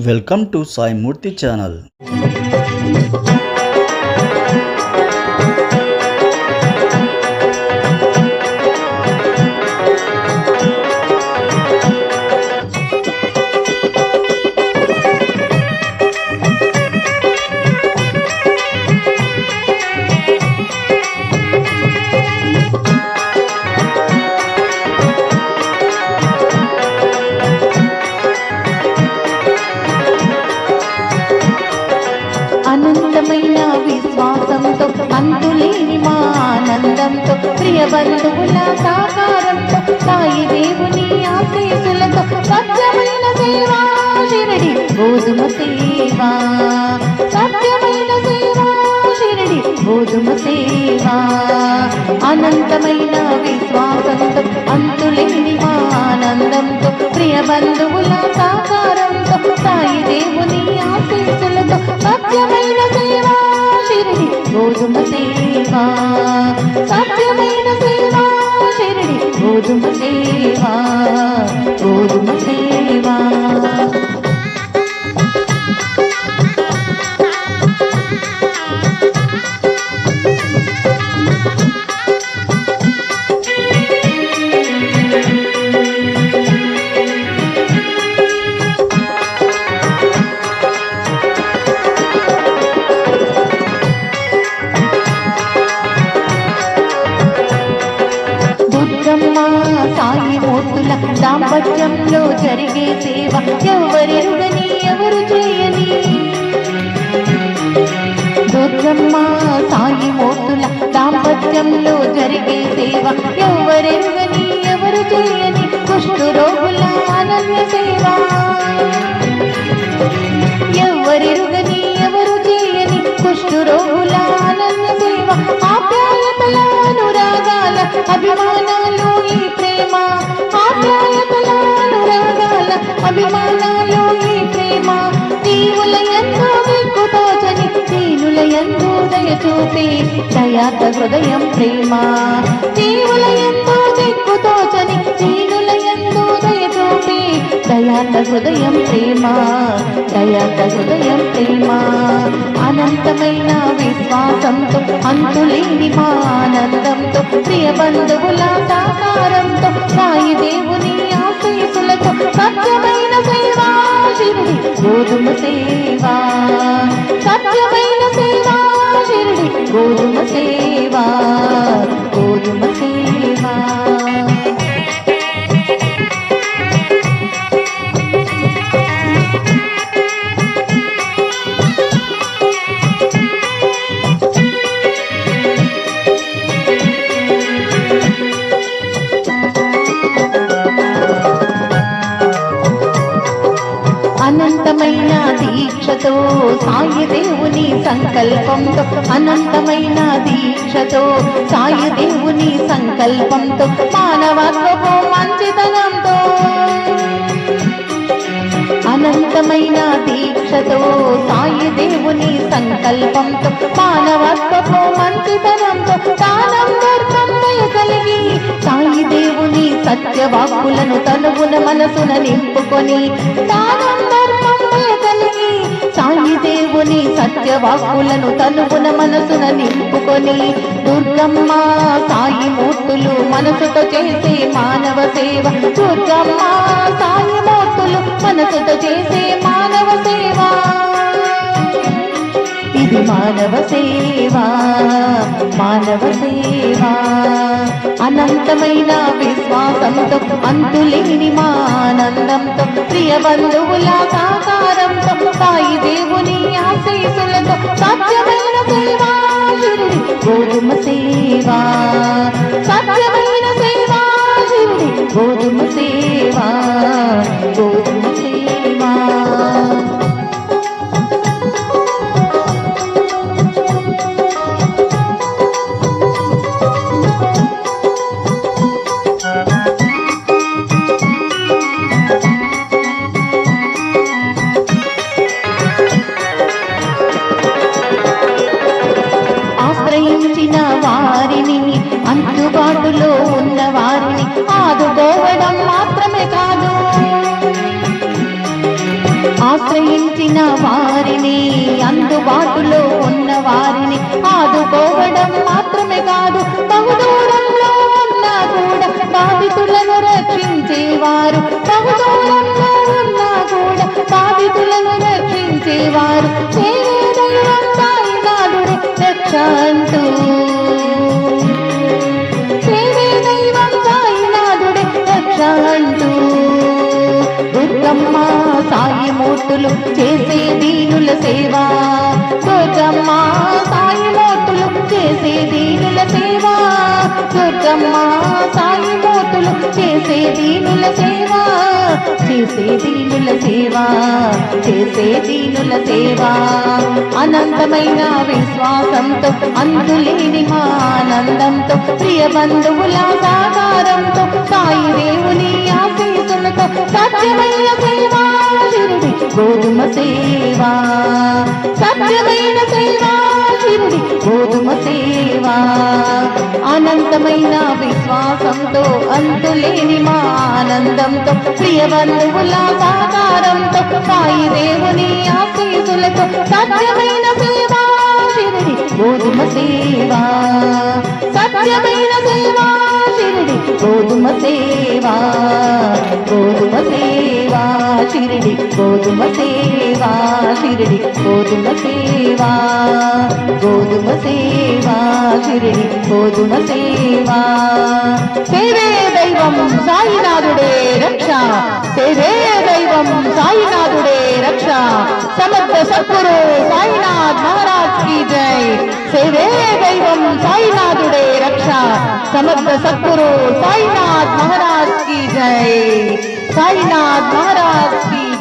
welcome to Sai Murthy channel బంధువుల సాకారంతో సాయి దేవుని ఆశీసులతో సత్యమైన సేవా షిరడి గోధుమ సేవా సత్యమైన సేవా షిరడి గోధుమ సేవా అనంతమైన విశ్వాసంతో అంతులేని ఆనందంతో ప్రియ బంధువుల సాకారంతో సాయి దేవుని సాయి దాంపత్యంలో జరిగే సేవ ఎవరి రుణని ఎవరు చేయని? దుర్గమ్మ సాయి మోతుల దాంపత్యంలో జరిగే సేవ ఎవరి రుణని ఎవరు చేయని? కుష్ఠు రోగుల అనన్య సేవ ఎవరి ఎవరెరుగని ఎవరు చేయని? కుష్ఠు రోగుల అనన్య సేవ ఆప్యాయతల అనురాగాల అభిమాన అభిమానాలు ఈ ప్రేమ దీవుల ఎంతో దిక్కుతోచని దీనుల ఎంతో దయ చూపి దయాత హృదయం ప్రేమ. దీవుల ఎంతో దిక్కుతోచని దీనుల దయాత హృదయం ప్రేమ దయాత హృదయం ప్రేమ. అనంతమైన విశ్వాసంతో అంతులేని మా ఆనందంతో ప్రియ బంధువుల సాకారంతో సాయి దేవుని ఆశీసులతో సత్యమైన సేవా షిరిడి గోధుమ సేవా. సత్యమైన సేవా షిరిడి గోధుమ సేవా. అనంతమైన దీక్షతో సాయి దేవుని సంకల్పంతో అనంతమైన దీక్షతో సాయి దేవుని సంకల్పంతో మానవత్వపు మంచితనంతో అనంతమైన దీక్షతో సాయి సంకల్పంతో మానవత్వపు మంచితనంతో దానం ధర్మం దయ కలిగి సాయి దేవుని సత్యవాక్కులను తనువున మనసున నింపుకొని దానం ధర్మం దయ కలిగి సాయి దేవుని సత్యవాక్కులను తనువున మనసున నింపుకొని దుర్గమ్మ సాయి మూర్తులు మనసుతో చేసే మానవ సేవ దుర్గమ్మ సాయి మూర్తులు మనసుతో చేసే మానవ సేవ. ఇది మానవ సేవ మానవ సేవ. అనంతమైన విశ్వాసంతో అంతులేని మానందంతో ప్రియ బంధువుల సాకారంతో సాయి దేవుని ఆశీసులతో సత్యమైన సేవ గోధుమ సేవా. ఆశ్రయించిన వారిని అందుబాటులో ఉన్న వారిని ఆదుకోవడం మాత్రమే కాదు బహుదూరంలో ఉన్నా కూడా బాధితులను రక్షించేవారు. బహుదూరంలో ఉన్నా కూడా బాధితులను రక్షించేవారు. సేవే దైవం అంటూ. దైవం సాయినాథుడే రక్ష అంటూ. దుర్గమ్మ సాయి మూర్తులు చేసే దీనుల సేవ. దుర్గమ్మ సాయి మూర్తులు చేసే దీనుల సేవ. దుర్గమ్మ సాయి మూర్తులు చేసే దీనుల సేవ. చేసే దీనుల సేవ చేసే దీనుల సేవ. అనంతమైన విశ్వాసంతో అందులేని మా ఆనందంతో ప్రియ బంధువుల సాకారంతో సాయి దేవుని సత్యమైన సేవ షిరిడి గోధుమ సేవా. సత్యమైన సేవ షిరిడి గోధుమ సేవా. అనంతమైన విశ్వాసంతో అంతులేని మా ఆనందంతో ప్రియ బంధువుల సాకారంతో సాయి దేవుని ఆశీసులతో సత్యమైన సేవ షిరిడి గోధుమ సేవా. సత్యమైన సేవ గోధుమ సేవా గోధుమ సేవా షిరిడి గోధుమ సేవా షిరిడి గోధుమ సేవా గోధుమ సేవా షిరిడి గోధుమ సేవా. సేవే దైవం సాయినాథుడే రక్ష సేవే దైవం సాయినాథుడే రక్ష. సమర్థ సద్గురు సాయినాథ్ మహారాజ్ కీ జై. సేవే దైవం సాయినాథుడే अच्छा, रक्षा समग्र सतगुरु साईनाथ महाराज की जय। साईनाथ महाराज की